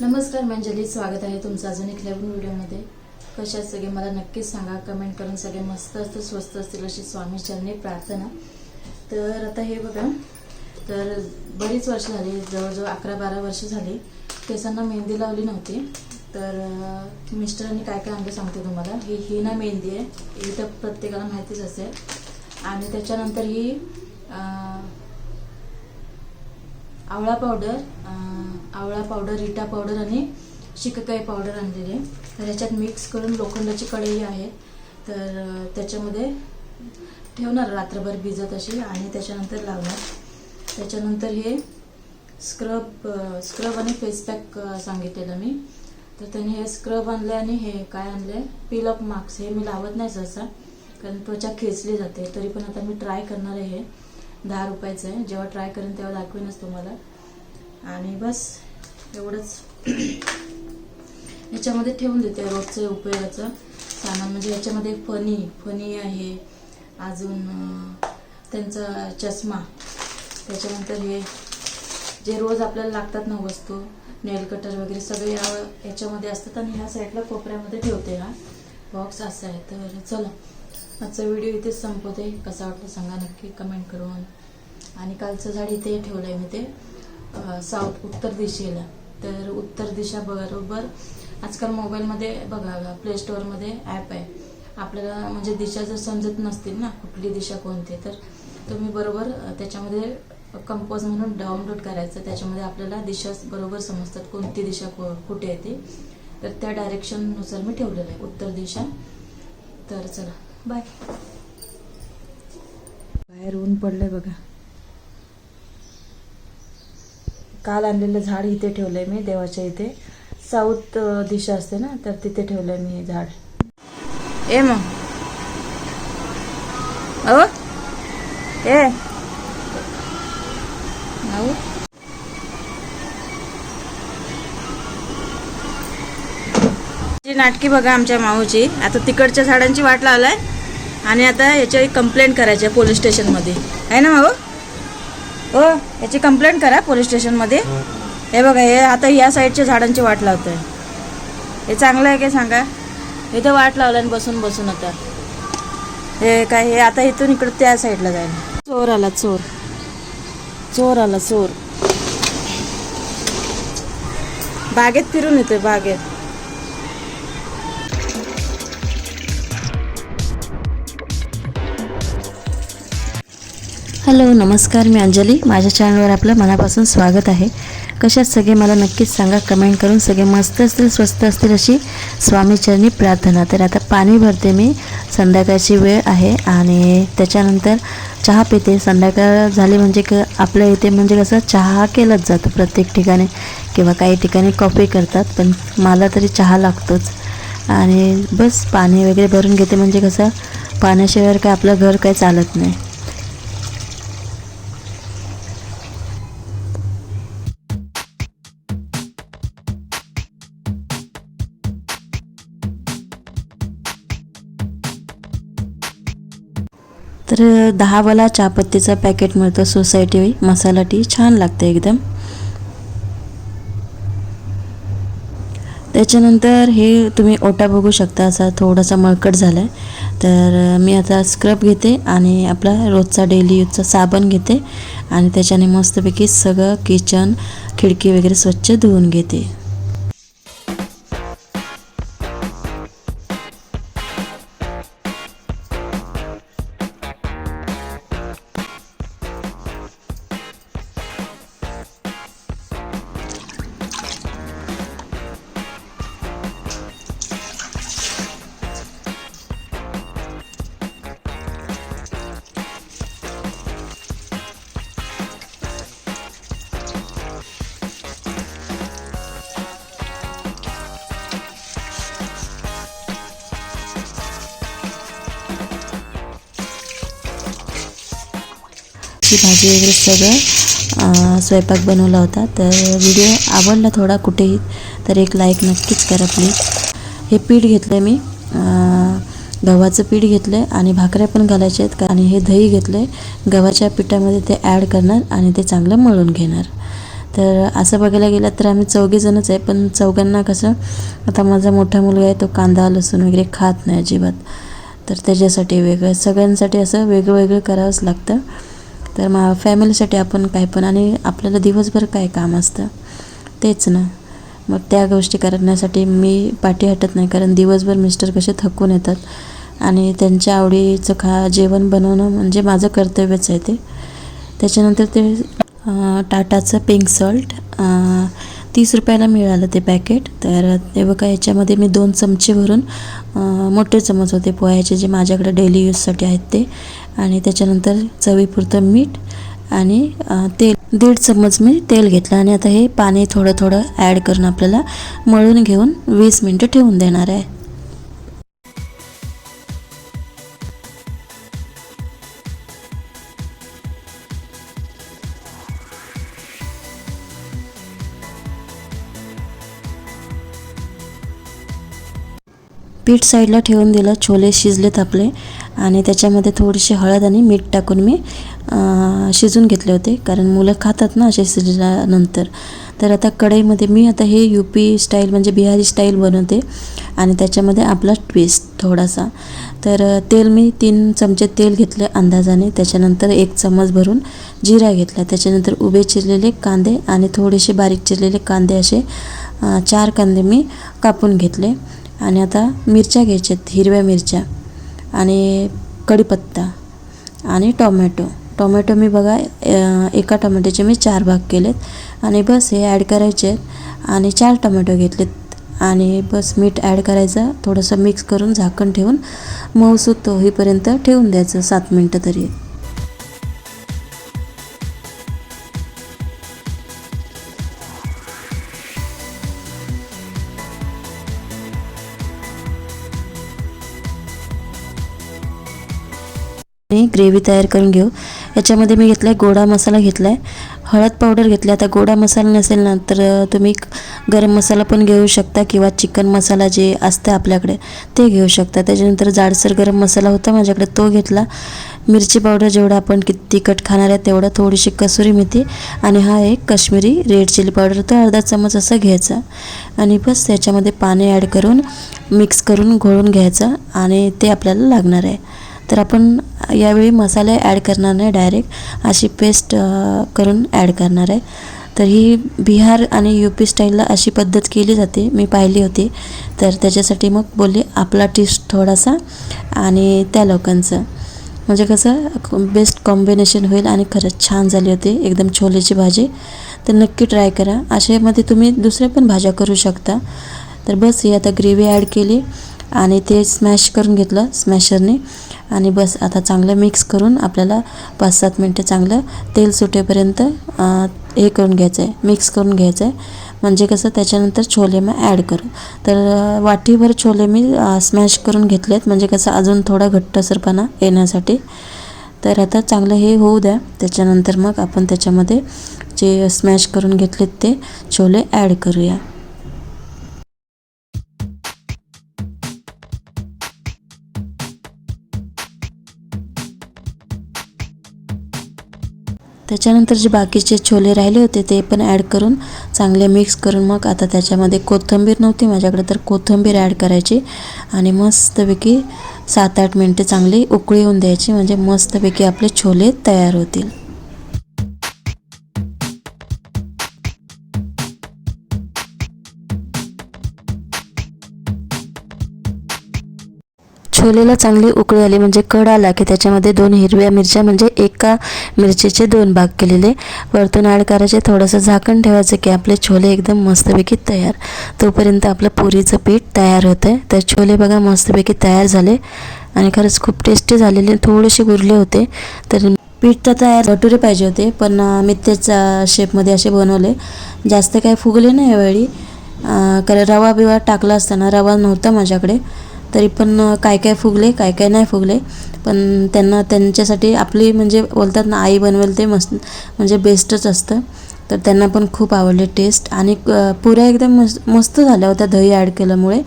नमस्कार मंजली स्वागत आहे तुमचं अजून एक नवीन व्हिडिओमध्ये. कशा सगळे मला नक्कीच सांगा कमेंट करून सगळे मस्त असतील स्वस्त असतील अशी स्वामी चरणी प्रार्थना. तर आता हे बघा तर बरीच वर्ष झाली जवळजवळ अकरा बारा वर्ष झाली केसांना मेहंदी लावली नव्हती. तर मिस्टरांनी काय काय आणलं सांगते तुम्हाला. ही ही ना मेहंदी आहे ही तर प्रत्येकाला माहितीच असेल. आणि त्याच्यानंतर ही आवळा पावडर आवळा पावडर रिटा पावडर आणि शिककाई पावडर आणलेली. आहे तर ह्याच्यात मिक्स करून लोखंडाची कढई आहे. तर त्याच्यामध्ये ठेवणार रात्रभर भिजत अशी आणि त्याच्यानंतर लावणार. त्याच्यानंतर हे स्क्रब स्क्रब आणि फेस पॅक सांगितलेलं मी. तर त्याने हे स्क्रब आणलं आणि हे काय आणलं आहे पील ऑफ मार्क्स हे मी लावत नाही सहसा कारण त्वचा खेचली जाते. तरी पण आता मी ट्राय करणार आहे हे. दहा रुपयाचं आहे. जेव्हा ट्राय करेन तेव्हा दाखवेनच तुम्हाला. आणि बस एवढंच. याच्यामध्ये ठेवून देते रोजचं उपयोगाचं. सामान म्हणजे याच्यामध्ये फणी फणी आहे. अजून त्यांचा चष्मा. त्याच्यानंतर हे जे रोज आपल्याला लागतात ना वस्तू नेल कटर वगैरे सगळे या- याच्यामध्ये असतात. आणि ह्या साईडला कोपऱ्यामध्ये ठेवते हा. बॉक्स असा आहे. तर चला. आजचा व्हिडिओ इथेच संपवते. कसा वाटला सांगा नक्की. कमेंट करून. आणि कालचं झाड इथे ठेवलं आहे मी ते. साऊथ उत्तर दिशेला. तर उत्तर दिशा बरोबर आजकाल मोबाईलमध्ये बघा प्ले स्टोअरमध्ये ॲप आहे. आपल्याला म्हणजे दिशा जर समजत नसतील ना कुठली दिशा कोणती तर तुम्ही बरोबर त्याच्यामध्ये कंपोज म्हणून डाउनलोड करायचं. त्याच्यामध्ये आपल्याला दिशा बरोबर समजतात कोणती दिशा को- कुठे येते तर त्या डायरेक्शननुसार मी ठेवलेलं आहे. उत्तर दिशा. तर चला. बाय. बाहेर ऊन पडलंय बघा. काल आणलेलं झाड इथे ठेवलंय मी देवाच्या इथे. साऊथ दिशा असते ना तर तिथे ठेवलंय मी हे झाड. ए मग. अहो. ए जी नाटकी बघा आमच्या माऊची. आता तिकडच्या झाडांची वाट लावलाय. आणि आता याची कंप्लेंट करायची आहे पोलीस स्टेशनमध्ये आहे ना माऊ हो याची कंप्लेंट करा पोलीस स्टेशनमध्ये हे बघा हे आता या साईडच्या झाडांची वाट लावतोय. हे चांगलं आहे काय सांगा? इथं वाट लावलं आणि बसून बसून आता. हे काय हे आता इथून इकडं त्या साईडला जाईल. चोर आला चोर. चोर आला चोर. बागेत फिरून येतोय बागेत. हॅलो नमस्कार मी अंजली. माझ्या चॅनलवर आपलं मनापासून स्वागत आहे. कशात सगळे मला नक्कीच सांगा कमेंट करून सगळे मस्त असतील स्वस्त असतील अशी स्वामीचरणी प्रार्थना. तर आता पाणी भरते मी. संध्याकाळची वेळ आहे आणि त्याच्यानंतर चहा पिते. संध्याकाळ झाली म्हणजे क आपल्या इथे म्हणजे कसं चहा केलाच जातो प्रत्येक ठिकाणी किंवा काही ठिकाणी कॉफी करतात पण मला तरी चहा लागतोच. आणि बस पाणी वगैरे भरून घेते म्हणजे कसं पाण्याशिवाय काय आपलं घर काही चालत नाही. तर दहावाला चहापत्तीचा पॅकेट मिळतो सोसायटी मसाला टी छान लागते एकदम. त्याच्यानंतर हे तुम्ही ओटा बघू शकता असा थोडासा मळकट झाला आहे तर मी आता स्क्रब घेते आणि आपला रोजचा डेली यूजचा साबण घेते आणि त्याच्याने मस्तपैकी सगळं किचन खिडकी वगैरे स्वच्छ धुवून घेते. ची भाजी वगैरे सगळं स्वयंपाक बनवला होता. तर व्हिडिओ आवडला थोडा कुठेही तर एक लाईक नक्कीच करा प्लीज हे पीठ घेतलं आहे मी गव्हाचं पीठ घेतलं आहे आणि भाकऱ्या पण घालायच्या आहेत. आणि हे दही घेतलं आहे गव्हाच्या पिठामध्ये ते ॲड करणार आणि ते चांगलं मळून घेणार. तर असं बघायला गेलं तर आम्ही चौघेजणच आहे. पण चौघांना कसं आता माझा मोठा मुलगा आहे तो कांदा लसूण वगैरे खात नाही अजिबात. तर त्याच्यासाठी वेगळं सगळ्यांसाठी असं वेगळं वेगळं करावंच लागतं. तर मा फॅमिलीसाठी आपण काय पण आणि आपल्याला दिवसभर काय काम असतं तेच ना. मग त्या गोष्टी करण्यासाठी मी पाठी हटत नाही कारण दिवसभर मिस्टर कसे थकून येतात. आणि त्यांच्या आवडीचं खा जेवण बनवणं म्हणजे माझं कर्तव्यच आहे ते. त्याच्यानंतर ते टाटाचं पिंक सॉल्ट तीस रुपयाला मिळालं ते पॅकेट तर ते बघा याच्यामध्ये मी दोन चमचे भरून मोठे चमच होते पोह्याचे जे माझ्याकडे डेली यूजसाठी आहेत ते. आणि त्याच्यानंतर चवीपुरतं मीठ आणि तेल. दीड चम्मच मी तेल घेतलं आणि आता हे पाणी थोडं थोडं ॲड करून आपल्याला मळून घेऊन वीस मिनटं ठेवून देणार आहे. पीठ साईडला ठेवून दिलं छोले शिजलेत आपले. आणि त्याच्यामध्ये थोडीशी हळद आणि मीठ टाकून मी शिजून घेतले होते. कारण मुलं खातात ना असे शिजल्यानंतर. तर आता कढईमध्ये मी आता हे यू पी स्टाईल म्हणजे बिहारी स्टाईल बनवते. आणि त्याच्यामध्ये आपला ट्विस्ट थोडासा. तर तेल मी तीन चमचे तेल घेतले अंदाजाने. त्याच्यानंतर एक चम्मच भरून जिरा घेतला. त्याच्यानंतर उभे चिरलेले कांदे आणि थोडेसे बारीक चिरलेले कांदे असे चार कांदे मी कापून घेतले. आणि आता मिरच्या घ्यायच्यात हिरव्या मिरच्या आणि कढीपत्ता आणि टोमॅटो. टोमॅटो मी बघा एका टोमॅटोचे मी चार भाग केलेत आणि बस हे ॲड करायचे आहेत आणि चार टोमॅटो घेतलेत. आणि बस मीठ ॲड करायचं थोडंसं मिक्स करून झाकण ठेवून मऊसूत होईपर्यंत ठेवून द्यायचं सात मिनटं तरी. ग्रेव्ही तयार करून घेऊ. याच्यामध्ये मी घेतला आहे गोडा मसाला घेतला आहे हळद पावडर घेतला. आता गोडा मसाला नसेल ना तर तुम्ही गरम मसाला पण घेऊ शकता किंवा चिकन मसाला जे असतं आपल्याकडे ते घेऊ शकता. त्याच्यानंतर जाडसर गरम मसाला होता माझ्याकडे तो घेतला. मिरची पावडर जेवढा आपण किती तिखट खाणार आहे तेवढं थोडीशी कसुरी मेथी आणि हा एक काश्मीरी रेड चिली पावडर तो अर्धा चमच असा घ्यायचा आणि बस त्याच्यामध्ये पाणी ॲड करून मिक्स करून घोळून घ्यायचं आणि ते आपल्याला लागणार आहे. तर आपण यावेळी मसाले ॲड करणार नाही डायरेक्ट अशी पेस्ट करून ॲड करणार आहे. तर ही बिहार आणि यू पी स्टाईलला अशी पद्धत केली जाते मी पाहिली होती. तर त्याच्यासाठी मग बोलले आपला टेस्ट थोडासा आणि त्या लोकांचं. म्हणजे कसं बेस्ट कॉम्बिनेशन होईल आणि खरंच छान झाली होती एकदम छोलेची भाजी. तर नक्की ट्राय करा. अशामध्ये तुम्ही दुसऱ्या पण भाज्या करू शकता. तर बस ही आता ग्रेव्ही ॲड केली. आणि ते स्मॅश करून घेतलं स्मॅशरने आणि बस आता चांगलं मिक्स करून आपल्याला पाच सात मिनटं चांगलं तेल सुटेपर्यंत हे करून घ्यायचं आहे मिक्स करून घ्यायचं आहे म्हणजे कसं त्याच्यानंतर छोले मग ॲड करू. तर वाटीभर छोले मी स्मॅश करून घेतलेत. म्हणजे कसं अजून थोडा घट्टसरपणा येण्यासाठी. तर आता चांगलं हे होऊ द्या. त्याच्यानंतर मग आपण त्याच्यामध्ये जे स्मॅश करून घेतलेत ते छोले ॲड करूया. त्याच्यानंतर जे बाकीचे छोले राहिले होते ते पण ॲड करून चांगले मिक्स करून मग आता त्याच्यामध्ये कोथिंबीर नव्हती माझ्याकडे तर कोथिंबीर ॲड करायची आणि मस्तपैकी सात आठ मिनटे चांगली उकळी येऊन द्यायची. म्हणजे मस्तपैकी आपले छोले तयार होतील. छोलेला चांगली उकळी आली म्हणजे कड आला की त्याच्यामध्ये दोन हिरव्या मिरच्या म्हणजे एका मिरचीचे दोन भाग केलेले. वरतून ॲड करायचे थोडंसं झाकण ठेवायचं की आपले छोले एकदम मस्तपैकी तयार. तोपर्यंत आपलं पुरीचं पीठ तयार होतं आहे तर छोले बघा मस्तपैकी तयार झाले. आणि खरंच खूप टेस्टी झालेले. थोडेसे गुरले होते. तर पीठ तर तयार भटुरे पाहिजे होते. पण मी त्याच शेपमध्ये असे बनवले. जास्त काय फुगले नाही यावेळी. कारण रवा बिवा टाकला असताना रवा नव्हता माझ्याकडे. तरी पण काय काय फुगले काय काय नाही फुगले. पण त्यांना त्यांच्यासाठी आपली म्हणजे बोलतात ना आई बनवेल ते मस्त म्हणजे बेस्टच असतं. तर त्यांना पण खूप आवडले टेस्ट आणि पुऱ्या एकदम मस्त मस्त झाल्या होत्या दही ॲड केल्यामुळे.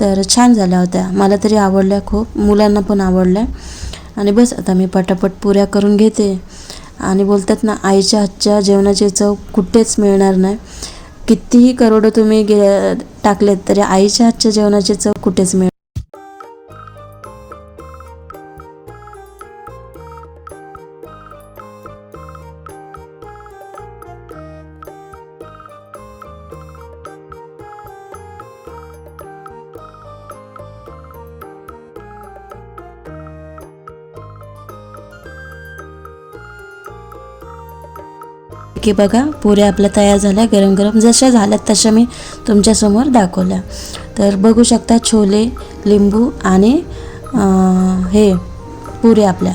तर छान झाल्या होत्या. मला तरी आवडल्या खूप. मुलांना पण आवडल्या. आणि बस आता मी पटापट पुऱ्या करून घेते. आणि बोलतात ना आईच्या हातच्या जेवणाची चव कुठेच मिळणार नाही. कितीही करोडं तुम्ही गे टाकलेत तरी आईच्या हातच्या जेवणाची चव कुठेच मिळणार की बघा पुऱ्या आपल्या तयार झाल्या गरम गरम जशा झाल्यात तशा मी तुमच्यासमोर दाखवल्या. तर बघू शकता छोले लिंबू आणि हे पुऱ्या आपल्या.